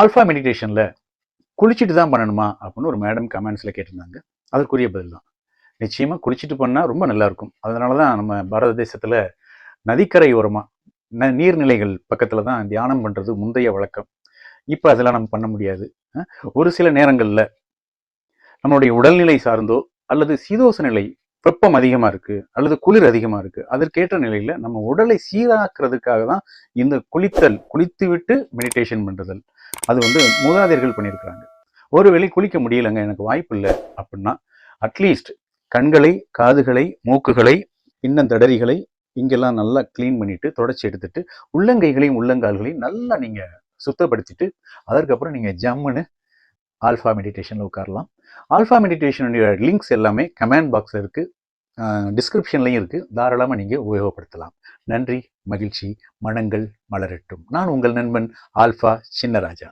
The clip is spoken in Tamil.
ஆல்ஃபா மெடிடேஷனில் குளிச்சுட்டு தான் பண்ணணுமா அப்படின்னு ஒரு மேடம் கமெண்ட்ஸில் கேட்டிருந்தாங்க. அதற்குரிய பதில் தான். நிச்சயமாக குளிச்சுட்டு பண்ணால் ரொம்ப நல்லாயிருக்கும் அதனால தான் நம்ம பாரத தேசத்தில் நதிக்கரை ஓரமாக ந நீர்நிலைகள் பக்கத்தில் தான் தியானம் பண்ணுறது முந்தைய வழக்கம். இப்போ அதெல்லாம் நம்ம பண்ண முடியாது. ஒரு சில நேரங்களில் நம்மளுடைய உடல்நிலை சார்ந்தோ அல்லது சீதோச நிலை வெப்பம் அதிகமாக இருக்குது அல்லது குளிர் அதிகமாக இருக்குது அதற்கேற்ற நிலையில் நம்ம உடலை சீராக்குறதுக்காக தான் இந்த குளித்தல் குளித்து விட்டு மெடிடேஷன் பண்ணுறதல் அது வந்து மூதாதையர்கள் பண்ணியிருக்கிறாங்க. ஒருவேளை குளிக்க முடியலைங்க எனக்கு வாய்ப்பு இல்லை அப்படின்னா அட்லீஸ்ட் கண்களை காதுகளை மூக்குகளை இன்னந்தடரிகளை இங்கெல்லாம் நல்லா க்ளீன் பண்ணிட்டு தொடச்சி எடுத்துட்டு உள்ளங்கைகளையும் உள்ளங்கால்களையும் நல்லா நீங்கள் சுத்தப்படுத்திட்டு அதற்கப்புறம் நீங்கள் ஜம்முன்னு ஆல்ஃபா மெடிடேஷனில் உட்காரலாம். ஆல்ஃபா மெடிடேஷனுடைய லிங்க்ஸ் எல்லாமே கமெண்ட் பாக்ஸில் இருக்குது டிஸ்கிரிப்ஷன்லையும் இருக்குது தாராளமாக நீங்கள் உபயோகப்படுத்தலாம். நன்றி மகிழ்ச்சி மனங்கள் மலரட்டும். நான் உங்கள் நண்பன் ஆல்ஃபா சின்னராஜா.